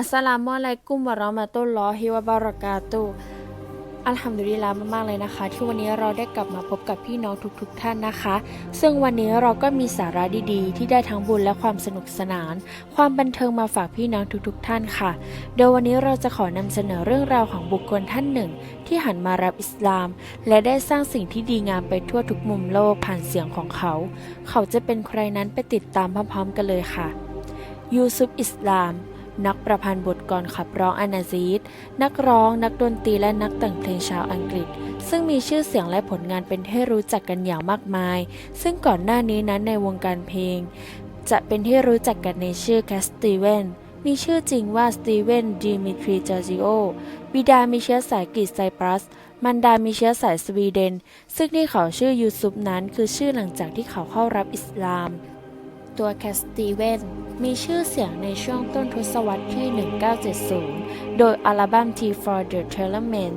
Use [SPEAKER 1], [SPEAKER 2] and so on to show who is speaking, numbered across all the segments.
[SPEAKER 1] อัสสลามุอะลัยกุมวะเราะมะตุลลอฮิวะบะเราะกาตุอัลฮัมดุลิลลาห์มากๆเลยนะคะ ที่วันนี้เราได้กลับมาพบกับพี่น้องทุกๆทท่านนะคะ ซึ่งวันนี้เราก็มีสาระดีๆ ที่ได้ทั้งบุญและความสนุกสนาน ความบันเทิงมาฝากพี่น้องทุกๆ ท่านค่ะ โดยวันนี้เราจะขอนำเสนอเรื่องราวของบุคคลท่านหนึ่ง ที่หันมารับอิสลาม และได้สร้างสิ่งที่ดีงามไปทั่วทุกมุมโลกผ่านเสียงของเขา เขาจะเป็นใครนั้นไปติดตามพร้อมๆ กันเลยค่ะ ยูซุปอิสลาม นักประพันธ์บทกลขับร้องอานาซีดนักร้องนักดนตรีและนักแต่งเพลงชาวอังกฤษ ซึ่งมีชื่อเสียงและผลงานเป็นที่รู้จักกันอย่างมากมาย ซึ่งก่อนหน้านี้นั้นในวงการเพลง จะเป็นที่รู้จักกันในชื่อแคสตีเวนมีชื่อจริงว่าสตีเวนดิมิทรีจอร์จิโอบิดามีเชื้อสายกรีกไซปรัส มันดามีเชื้อสายสวีเดน ซึ่งที่เขาชื่อยูซุปนั้นคือชื่อหลังจากที่เขาเข้ารับอิสลาม ตัวแคสตีเวน มีชื่อเสียงในช่วงต้นทศวรรษที่ 1970 โดยอัลบั้ม T for the t e l e m a n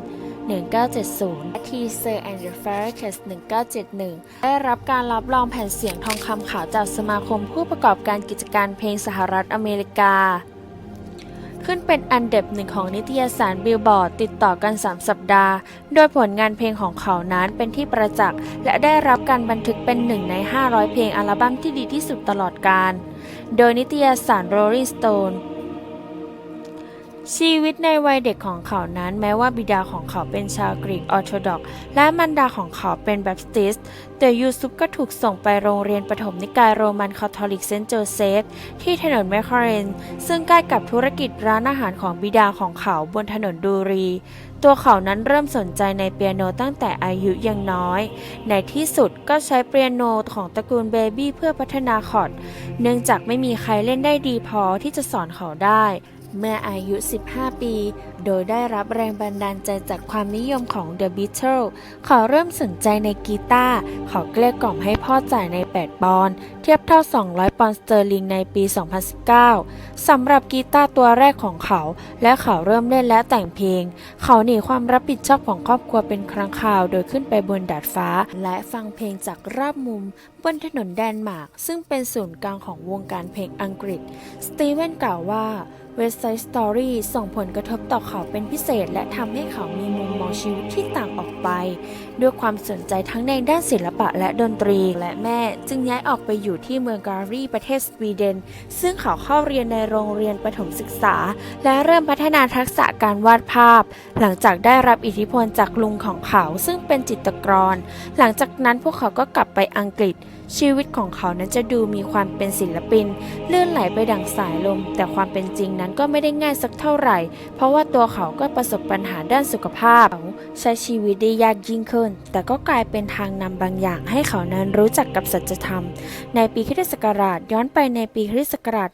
[SPEAKER 1] 1970 และ T Sir and the f a r c a s 1971 ได้รับการรับรองแผ่นเสียงทองคำขาวจากสมาคมผู้ประกอบการกิจการเพลงสหรัฐอเมริกา ขึ้นเป็นอันดับหนึ่งของนิตยสารบิลบอร์ดติดต่อกัน 3 สัปดาห์ โดยผลงานเพลงของเขานั้นเป็นที่ประจักษ์ และได้รับการบันทึกเป็นหนึ่งใน 500 เพลงอัลบั้มที่ดีที่สุดตลอดกาล โดยนิตยสาร Rolling Stone ชีวิตในวัยเด็กของเขานั้น แม้ว่าบิดาของเขาเป็นชาวกรีกออร์โธดอก และมารดาของเขาเป็นแบปติสต์แต่ยูซุปก็ถูกส่งไปโรงเรียนประถมนิกายโรมันคาทอลิกเซนต์โจเซฟ ที่ถนนแมคคาเรน ซึ่งใกล้กับธุรกิจร้านอาหารของบิดาของเขาบนถนนดูรี ตัวเขานั้นเริ่มสนใจในเปียโนตั้งแต่อายุยังน้อย ในที่สุดก็ใช้เปียโนของตระกูลเบบี้เพื่อพัฒนาคอร์ด เนื่องจากไม่มีใครเล่นได้ดีพอที่จะสอนเขาได้ เมื่ออายุ 15 ปี โดยได้รับแรงบันดาลใจจากความนิยมของ The Beatles ขาเริ่มสนใจในกีตาร์ขาเกลี้ยกล่อมให้พ่อจ่ายใน 8 ปอนด์เทียบเท่า 200 ปอนด์สเตอร์ลิงในปี 2019 สำหรับกีตาร์ตัวแรกของเขา และเขาเริ่มเล่นและแต่งเพลง เขาหนีความรับผิดชอบของครอบครัวเป็นครั้งคราว โดยขึ้นไปบนดาดฟ้า และฟังเพลงจากรอบมุม บนถนนแดนมาร์กซึ่งเป็นศูนย์กลางของวงการเพลงอังกฤษ สตีเวนกล่าวว่า West Side Story ส่งผลกระทบต่อเขาเป็นพิเศษ และทำให้เขามีมุมมองชีวิตที่ต่างออกไป ด้วยความสนใจทั้งในด้านศิลปะและดนตรี และแม่จึงย้ายออกไปอยู่ที่เมืองการีประเทศสวีเดน ซึ่งเขาเข้าเรียนในโรงเรียนประถมศึกษา และเริ่มพัฒนาทักษะการวาดภาพ หลังจากได้รับอิทธิพลจากลุงของเขาซึ่งเป็นจิตรกร หลังจากนั้นพวกเขาก็กลับไปอังกฤษ ชีวิตของเขานั้นจะดูมีความเป็นศิลปิน เลื่อนไหลไปดังสายลม แต่ความเป็นจริงนั้นก็ไม่ได้ง่ายสักเท่าไหร่ เพราะว่าตัวเขาก็ประสบปัญหาด้านสุขภาพใช้ชีวิตได้ยากยิ่งขึ้น แต่ก็กลายเป็นทางนำบางอย่างให้เขานั้นรู้จักกับสัจธรรม ในปีคริสตศักราชย้อนไปในปีคริสตศักราช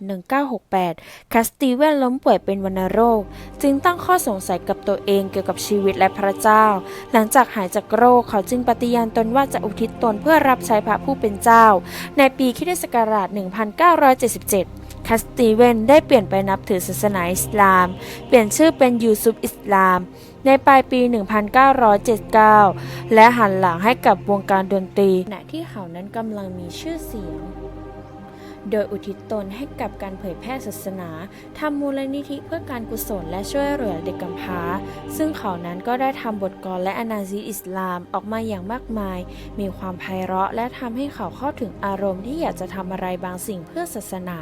[SPEAKER 1] 1968คาสตีเวนล้มป่วยเป็นวัณโรค จึงตั้งข้อสงสัยกับตัวเองเกี่ยวกับชีวิตและพระเจ้า หลังจากหายจากโรคเขาจึงปฏิญาณตนว่าจะอุทิศตนเพื่อรับใช้พระผู้เป็นเจ้า ในปีคริสตศักราช 1977คาสตีเวนได้เปลี่ยนไปนับถือศาสนาอิสลาม เปลี่ยนชื่อเป็นยูซุปอิสลาม ในปลายปี 1979 และหันหลังให้กับวงการดนตรีขณะที่เขานั้นกำลังมีชื่อเสียง โดยอุทิศตนให้กับการเผยแพร่ศาสนาทำมูลนิธิเพื่อการกุศลและช่วยเหลือเด็กกำพร้า ซึ่งเขานั้นก็ได้ทำบทกลอนและอนาซีอิสลามออกมาอย่างมากมาย มีความไพเราะและทำให้เขาเข้าถึงอารมณ์ที่อยากจะทำอะไรบางสิ่งเพื่อศาสนา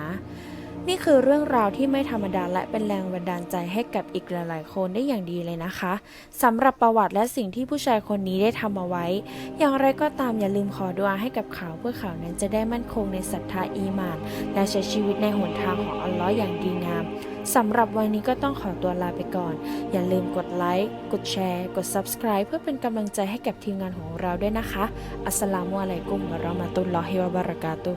[SPEAKER 1] นี่คือเรื่องราวที่ไม่ธรรมดาและเป็นแรงบันดาลใจให้กับอีกหลาย ๆ คนได้อย่างดีเลยนะคะสำหรับประวัติและสิ่งที่ผู้ชายคนนี้ได้ทำเอาไว้ อย่างไรก็ตามอย่าลืมขอดุอาให้กับเขาเพื่อเขานั้นจะได้มั่นคงในศรัทธาอีมาน และใช้ชีวิตในหนทางของอัลลอฮ์อย่างดีงามสำหรับวันนี้ก็ต้องขอตัวลาไปก่อน อย่าลืมกดไลค์กดแชร์ กด Subscribe เพื่อเป็นกำลังใจให้กับทีมงานของเราด้วยนะคะ อัสสลามุอะลัยกุมวะเราะมะตุลลอฮิวะบะเราะกาตุ